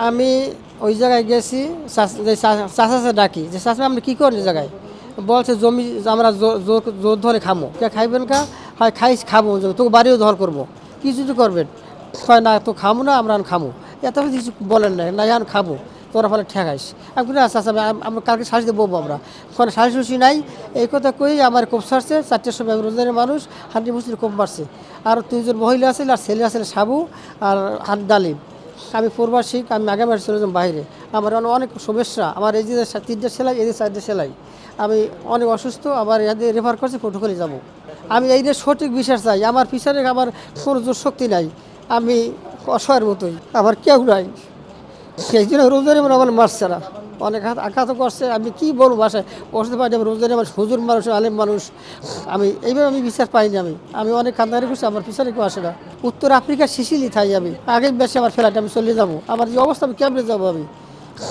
আমি ওই জায়গায় গেছি চাষাছে ডাকি, যে চাষা আপনি কী এই জায়গায়? বলছে, জমি আমরা জোর ধরে খামো। কে খাইবেন কা? হয়, খাই, খাব তোকে বাড়িও ধর করব। কি যদি করবেন? হয়, না, তো খামো না, আমরা খামো। এত কিছু বলেন না না, এখন খাব, তোরা ফলে ঠেকাইস। আচ্ছা আম- আমরা কালকে শাড়িতে বলব আমরা। ওখানে শাড়ি শুষি নাই। এই কথা কই, আমার কোপ সারছে, চারটের সময় আমি রোজগারের মানুষ হান্ডি মুসলিম কোপ মারছে। আর তিনজন মহিলা আছে, আর ছেলে আছে, সাবু, আর হাত ডালিম। আমি পূর্বাসিক, আমি আগে মাসে চলে যাম বাইরে। আমার অনেক শুভেচ্ছা। আমার এই যে তিনটে সেলাই, এই যে চারটে সেলাই। আমি অনেক অসুস্থ আবার এদের রেফার করছে প্রোটোকলে যাব। আমি এই যে সঠিক বিশ্বাস চাই। আমার পিছনে আমার কোনো শক্তি নাই। আমি অসহায়ের মতোই। আমার কেউ নাই। সেই জন্য রোজারি মানে আমার মারছে না। অনেক হাত আঘাত করছে, আমি কি বলব বাসায়? বসতে পারি আমি রোজারি আমার হুজুর মানুষ, আলেম মানুষ। আমি এইভাবে আমি বিশ্বাস পাইনি আমি। আমি অনেক কান্দারি করছি, আমার পিছনে কেউ আসে না। উত্তর আফ্রিকার সিসিলি থাই আমি। আগে বেশি আমার ফ্লাইট আমি চলে যাব। আমার যে অবস্থা, আমি কেমনে যাব আমি?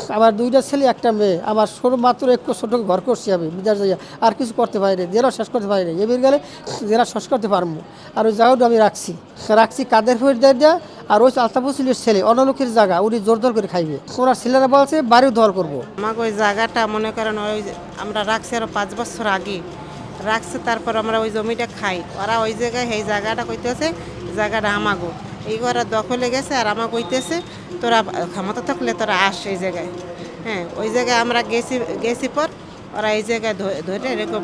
আমার দুইটা ছেলে, একটা মেয়ে। আমার ছোটো মাত্র একটু ছোটো ঘর করছি আমি, বিদেশ যাইয়া। আর কিছু করতে পারি না জেলা শেষ করতে পারি না এবার গেলে জেলা শেষ করতে পারব। আর ওই জায়গাটা আমি রাখছি। রাখছি কাদের ফের দেয় দেয়া? আর ওই আলতাফুসিলের ছেলে, অনলোকের জায়গা, উনি জোর জোর করে খাইবে। ওনার ছেলেরা বলছে, বাড়িও ধর করব। আমাকে ওই জায়গাটা মনে করেন ওই আমরা রাখছি আরও পাঁচ বছর আগে। রাখছে, তারপর আমরা ওই জমিটা খাই। ওরা ওই জায়গায় সেই জায়গাটা কইতেছে, জায়গাটা আমাগো। এই ঘরে দখলে গেছে আর আমাকে কইতেছে, তোরা ক্ষমতা থাকলে তোরা আস এই জায়গায়। হ্যাঁ ওই জায়গায় আমরা গেছি গেছি পর ওরা এই জায়গায় ধরে এরকম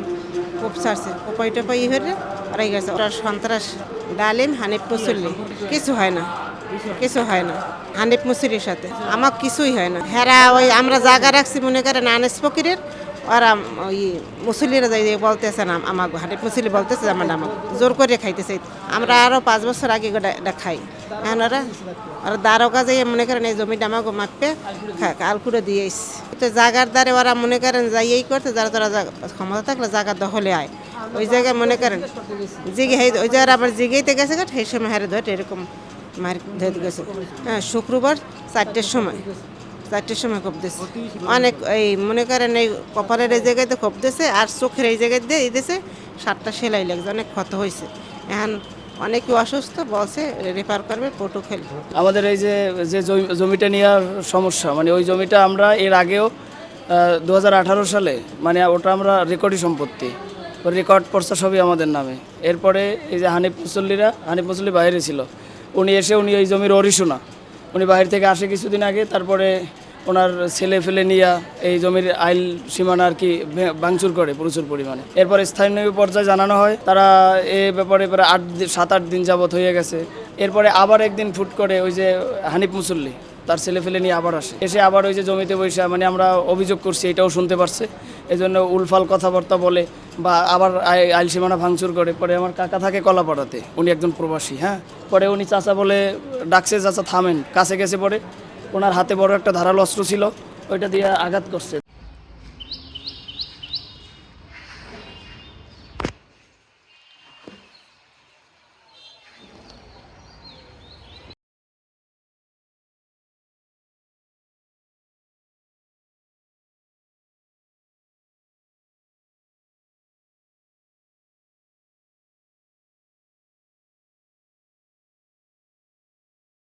কোপ ছাড়ছে। কোপাই টোপাই হরে ওরা গেছে। ওরা সন্ত্রাস, ডালিম, হানিফ, মুসল্লি। কিছু হয় না। কিছু হয় না, হানিফ মুসিরির সাথে। আমার কিছুই হয় না। হেরা ওই আমরা জায়গা রাখছি, মনে করেন, আনেস ফকিরের, ওরা ওই মুসলিরা যাই বলতেছে না আমার হানিফ মুসলি বলতেছে আমার আমাকে জোর করে খাইতেছে। আমরা আরও পাঁচ বছর আগে খাই এখন ওরা ওরা দ্বারকা যাই মনে করেন এই জমিটা আমাকে মাপে কালকুড়ে দিয়ে তো জাগার দ্বারে ওরা মনে করেন যাই এই করতে, যারা জাগা- ক্ষমতা থাকলে জায়গা দখলে আয়। ওই জায়গায় মনে করেন, জিগে ওই জায়গায় আবার জিগেইতে গেছে সেই সময় হারে ধরে এরকম মার ধরে গেছে। হ্যাঁ শুক্রবার চারটের সময়। চারটের সময় কোপ দিয়েছে অনেক এই মনে করেন এই কপালের এই জায়গায় তো কোপ দিয়েছে আর চোখের এই জায়গায় দিয়ে এই দিয়েছে সাতটা সেলাই লাগছে, অনেক ক্ষত হয়েছে। এখন অনেকে অসুস্থ, বলছে রেফার করবে পটু খেলবে। আমাদের এই যে যে জমিটা নেওয়ার সমস্যা মানে ওই জমিটা আমরা এর আগেও দু হাজার আঠারো সালে মানে ওটা আমরা রেকর্ডই সম্পত্তি। রেকর্ড পর্চা সবই আমাদের নামে। এরপরে এই যে হানিফ মুসল্লিরা, হানিফ মুসল্লি বাইরে ছিল। উনি এসে উনি এই জমির অরিশোনা উনি বাইরে থেকে আসে কিছুদিন আগে, তারপরে ওনার ছেলে ফেলে নিয়ে এই জমির আইল সীমানা আর কি ভাঙচুর করে প্রচুর পরিমাণে। এরপর স্থানীয় পর্যায়ে জানানো হয়, তারা এ ব্যাপারে প্রায় আট দিন সাত আট দিন যাবৎ হয়ে গেছে। এরপরে আবার একদিন ফুট করে ওই যে হানিফ মুসল্লি, তার ছেলে ফেলে নিয়ে আবার আসে। এসে আবার ওই যে জমিতে বসে মানে আমরা অভিযোগ করছি, এটাও শুনতে পারছে। এই জন্য উলফাল কথাবার্তা বলে বা আবার আই- আইল সীমানা ভাঙচুর করে। পরে আমার কাকা থাকে কলাপাড়াতে, উনি একজন প্রবাসী হ্যাঁ? পরে উনি চাচা বলে, ডাকছে চাচা থামেন। কাছে গেছে পরে, ওনার হাতে বড় একটা ধারালো অস্ত্র ছিল, ওইটা দিয়ে আঘাত করছে।